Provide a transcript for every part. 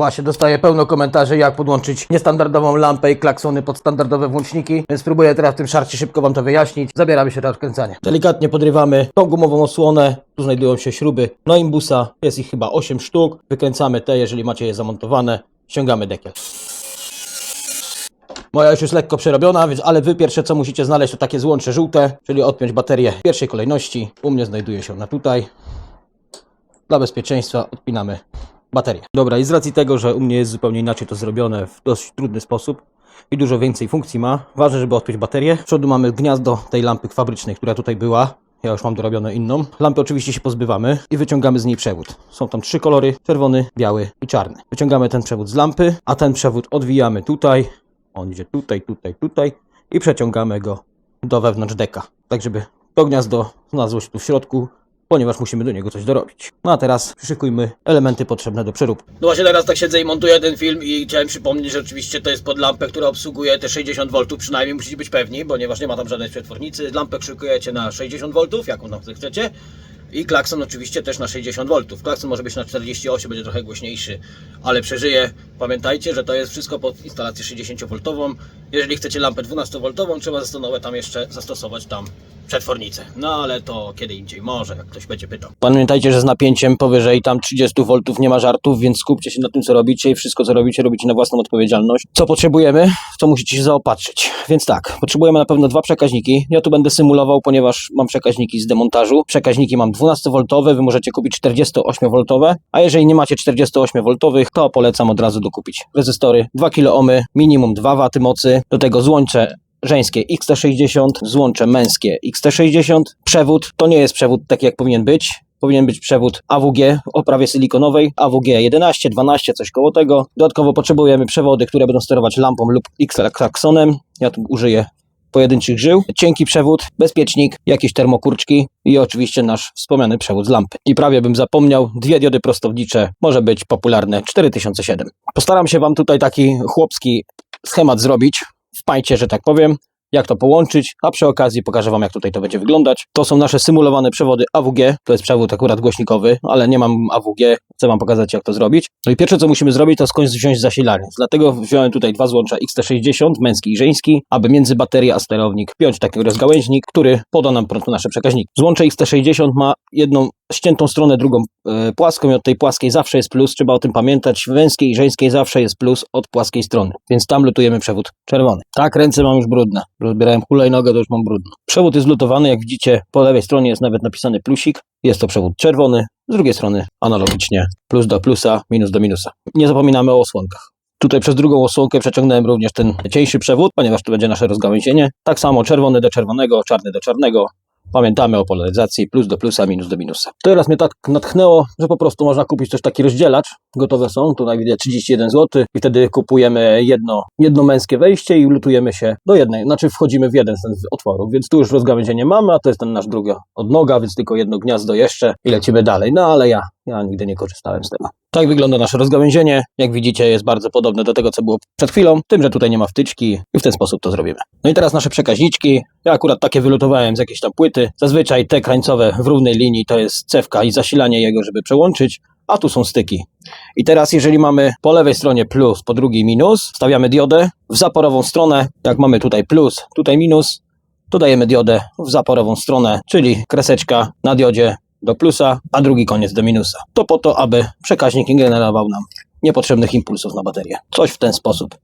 Właśnie, dostaję pełno komentarzy, jak podłączyć niestandardową lampę i klaksony pod standardowe włączniki, więc spróbuję teraz w tym szarcie szybko Wam to wyjaśnić. Zabieramy się teraz wkręcanie. Delikatnie podrywamy tą gumową osłonę, tu znajdują się śruby no imbusa, jest ich chyba 8 sztuk. Wykręcamy te, jeżeli macie je zamontowane, ściągamy dekiel. Moja już jest lekko przerobiona, więc ale wy pierwsze co musicie znaleźć to takie złącze żółte, czyli odpiąć baterię w pierwszej kolejności. U mnie znajduje się ona tutaj. Dla bezpieczeństwa odpinamy baterię. Dobra, i z racji tego, że u mnie jest zupełnie inaczej to zrobione w dość trudny sposób i dużo więcej funkcji ma, ważne, żeby odpiąć baterię. Z przodu mamy gniazdo tej lampy fabrycznej, która tutaj była. Ja już mam dorobioną inną. Lampy oczywiście się pozbywamy i wyciągamy z niej przewód. Są tam trzy kolory: czerwony, biały i czarny. Wyciągamy ten przewód z lampy, a ten przewód odwijamy tutaj. On idzie tutaj, tutaj, tutaj i przeciągamy go do wewnątrz deka. Tak, żeby to gniazdo znalazło się tu w środku, ponieważ musimy do niego coś dorobić. No a teraz przyszykujmy elementy potrzebne do przeróbki. No właśnie teraz tak siedzę i montuję ten film i chciałem przypomnieć, że oczywiście to jest pod lampę, która obsługuje te 60 V, przynajmniej musicie być pewni, ponieważ nie ma tam żadnej przetwornicy. Lampę krzykujecie na 60 V, jaką tam chcecie. I klakson oczywiście też na 60 V. Klakson może być na 48, będzie trochę głośniejszy, ale przeżyje. Pamiętajcie, że to jest wszystko pod instalację 60 V. Jeżeli chcecie lampę 12 V, trzeba zastanowić tam jeszcze zastosować tam przetwornicę. No ale to kiedy indziej, może, jak ktoś będzie pytał. Pamiętajcie, że z napięciem powyżej tam 30 V nie ma żartów, więc skupcie się na tym, co robicie i wszystko, co robicie, robicie na własną odpowiedzialność. Co potrzebujemy? Co musicie się zaopatrzyć. Więc tak, potrzebujemy na pewno dwa przekaźniki. Ja tu będę symulował, ponieważ mam przekaźniki z demontażu. Przekaźniki mam 12V, wy możecie kupić 48V, a jeżeli nie macie 48V, to polecam od razu dokupić rezystory 2 kΩ ohmy, minimum 2 W mocy, do tego złącze żeńskie XT60, złącze męskie XT60. Przewód to nie jest przewód taki jak powinien być. Powinien być przewód AWG w oprawie silikonowej, AWG 11, 12, coś koło tego. Dodatkowo potrzebujemy przewody, które będą sterować lampą lub X-klaksonem. Ja tu użyję pojedynczych żył, cienki przewód, bezpiecznik, jakieś termokurczki i oczywiście nasz wspomniany przewód z lampy. I prawie bym zapomniał, dwie diody prostownicze, może być popularne 4007. Postaram się Wam tutaj taki chłopski schemat zrobić, w pajcie, że tak powiem, jak to połączyć, a przy okazji pokażę Wam, jak tutaj to będzie wyglądać. To są nasze symulowane przewody AWG, to jest przewód akurat głośnikowy, ale nie mam AWG, chcę Wam pokazać, jak to zrobić. No i pierwsze, co musimy zrobić, to skądś wziąć zasilanie. Dlatego wziąłem tutaj dwa złącza XT60, męski i żeński, aby między baterię a sterownik piąć taki rozgałęźnik, który poda nam prąd na nasze przekaźniki. Złącze XT60 ma jedną ściętą stronę, drugą e, płaską i od tej płaskiej zawsze jest plus, trzeba o tym pamiętać. W i żeńskiej zawsze jest plus od płaskiej strony, więc tam lutujemy przewód czerwony. Tak, ręce mam już brudne. Rozbierałem hulajnogę, to już mam brudno. Przewód jest lutowany, jak widzicie, po lewej stronie jest nawet napisany plusik. Jest to przewód czerwony, z drugiej strony analogicznie plus do plusa, minus do minusa. Nie zapominamy o osłonkach. Tutaj przez drugą osłonkę przeciągnąłem również ten cieńszy przewód, ponieważ to będzie nasze rozgałęzienie. Tak samo czerwony do czerwonego, czarny do czarnego. Pamiętamy o polaryzacji plus do plusa, minus do minusa. Teraz mnie tak natchnęło, że po prostu można kupić też taki rozdzielacz. Gotowe są, tutaj widzę 31 zł i wtedy kupujemy jedno, jedno męskie wejście i lutujemy się do jednej, znaczy wchodzimy w jeden z otworów, więc tu już rozgałęzienie mamy, a to jest ten nasz druga odnoga, więc tylko jedno gniazdo jeszcze i lecimy dalej. No ale ja, ja nigdy nie korzystałem z tego. Tak wygląda nasze rozgałęzienie. Jak widzicie, jest bardzo podobne do tego, co było przed chwilą, tym, że tutaj nie ma wtyczki i w ten sposób to zrobimy. No i teraz nasze przekaźniczki. Ja akurat takie wylutowałem z jakiejś tam płyty. Zazwyczaj te krańcowe w równej linii to jest cewka i zasilanie jego, żeby przełączyć, a tu są styki. I teraz, jeżeli mamy po lewej stronie plus, po drugiej minus, stawiamy diodę w zaporową stronę. Jak mamy tutaj plus, tutaj minus, to dajemy diodę w zaporową stronę, czyli kreseczka na diodzie do plusa, a drugi koniec do minusa. To po to, aby przekaźnik nie generował nam niepotrzebnych impulsów na baterię. Coś w ten sposób.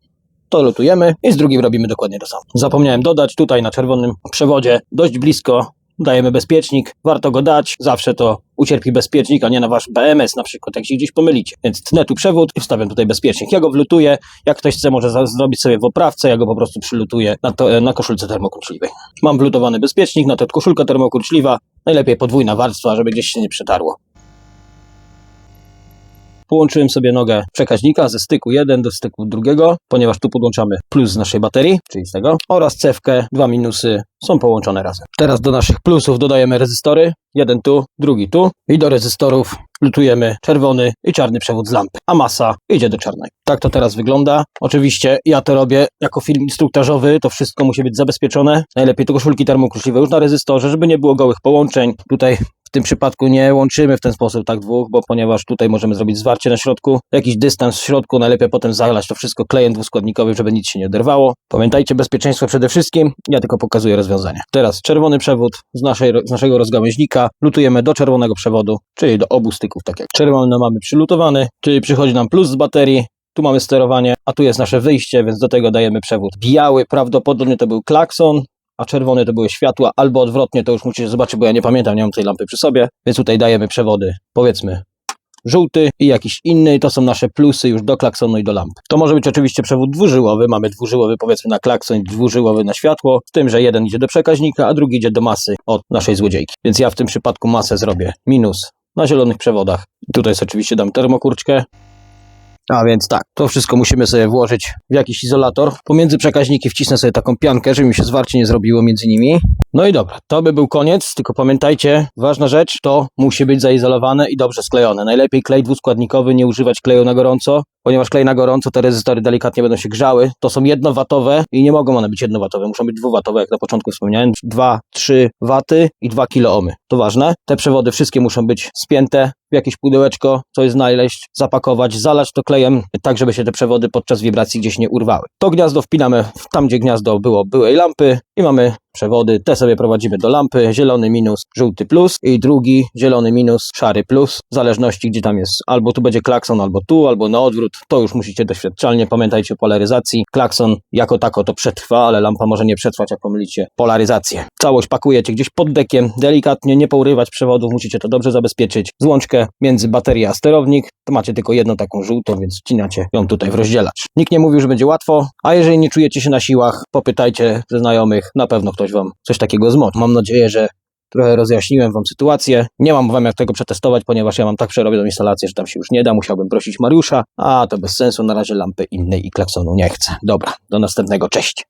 To lutujemy i z drugim robimy dokładnie to samo. Zapomniałem dodać tutaj na czerwonym przewodzie dość blisko dajemy bezpiecznik, warto go dać, zawsze to ucierpi bezpiecznik, a nie na wasz BMS na przykład, jak się gdzieś pomylicie. Więc tnę tu przewód i wstawiam tutaj bezpiecznik. Ja go wlutuję, jak ktoś chce może zrobić sobie w oprawce, ja go po prostu przylutuję na, to, na koszulce termokurczliwej. Mam wlutowany bezpiecznik, na to koszulka termokurczliwa, najlepiej podwójna warstwa, żeby gdzieś się nie przetarło. Połączyłem sobie nogę przekaźnika ze styku 1 do styku drugiego, ponieważ tu podłączamy plus z naszej baterii, czyli z tego, oraz cewkę, dwa minusy są połączone razem. Teraz do naszych plusów dodajemy rezystory. Jeden tu, drugi tu. I do rezystorów lutujemy czerwony i czarny przewód z lampy. A masa idzie do czarnej. Tak to teraz wygląda. Oczywiście ja to robię jako film instruktażowy. To wszystko musi być zabezpieczone. Najlepiej to koszulki termokruszliwe już na rezystorze, żeby nie było gołych połączeń. Tutaj w tym przypadku nie łączymy w ten sposób tak dwóch, bo ponieważ tutaj możemy zrobić zwarcie na środku, jakiś dystans w środku, najlepiej potem zalać to wszystko klejem dwuskładnikowym, żeby nic się nie oderwało. Pamiętajcie, bezpieczeństwo przede wszystkim, ja tylko pokazuję rozwiązania. Teraz czerwony przewód z, naszej, z naszego rozgałęźnika. Lutujemy do czerwonego przewodu, czyli do obu styków, tak jak czerwony mamy przylutowany, czyli przychodzi nam plus z baterii, tu mamy sterowanie, a tu jest nasze wyjście, więc do tego dajemy przewód biały, prawdopodobnie to był klakson, a czerwone to były światła, albo odwrotnie, to już musicie zobaczyć, bo ja nie pamiętam, nie mam tej lampy przy sobie, więc tutaj dajemy przewody, powiedzmy, żółty i jakiś inny, to są nasze plusy już do klaksonu i do lampy. To może być oczywiście przewód dwużyłowy, mamy dwużyłowy powiedzmy na klakson i dwużyłowy na światło, z tym, że jeden idzie do przekaźnika, a drugi idzie do masy od naszej złodziejki. Więc ja w tym przypadku masę zrobię minus na zielonych przewodach. Tutaj jest oczywiście dam termokurczkę, a więc tak, to wszystko musimy sobie włożyć w jakiś izolator. Pomiędzy przekaźniki wcisnę sobie taką piankę, żeby mi się zwarcie nie zrobiło między nimi. No i dobra, to by był koniec, tylko pamiętajcie, ważna rzecz, to musi być zaizolowane i dobrze sklejone. Najlepiej klej dwuskładnikowy, nie używać kleju na gorąco, ponieważ klej na gorąco te rezystory delikatnie będą się grzały. To są jednowatowe i nie mogą one być jednowatowe, muszą być dwuwatowe, jak na początku wspomniałem. 2, 3 waty i 2 kilo ohmy. To ważne. Te przewody wszystkie muszą być spięte w jakieś pudełeczko, coś znaleźć, zapakować, zalać to klejem, tak żeby się te przewody podczas wibracji gdzieś nie urwały. To gniazdo wpinamy w- tam, gdzie gniazdo było byłej lampy i mamy przewody. Te sobie prowadzimy do lampy. Zielony minus, żółty plus i drugi zielony minus, szary plus. W zależności gdzie tam jest. Albo tu będzie klakson, albo tu, albo na odwrót. To już musicie doświadczalnie. Pamiętajcie o polaryzacji. Klakson jako tako to przetrwa, ale lampa może nie przetrwać, jak pomylicie polaryzację. Całość pakujecie gdzieś pod dekiem, delikatnie, nie pourywać przewodów. Musicie to dobrze zabezpieczyć. Złączkę między baterię a sterownik. To macie tylko jedną taką żółtą, więc wcinacie ją tutaj w rozdzielacz. Nikt nie mówił, że będzie łatwo, a jeżeli nie czujecie się na siłach, popytajcie ze znajomych, na pewno ktoś wam coś takiego zmoczy. Mam nadzieję, że trochę rozjaśniłem wam sytuację. Nie mam wam jak tego przetestować, ponieważ ja mam tak przerobioną instalację, że tam się już nie da. Musiałbym prosić Mariusza, a to bez sensu. Na razie lampy innej i klaksonu nie chcę. Dobra, do następnego. Cześć.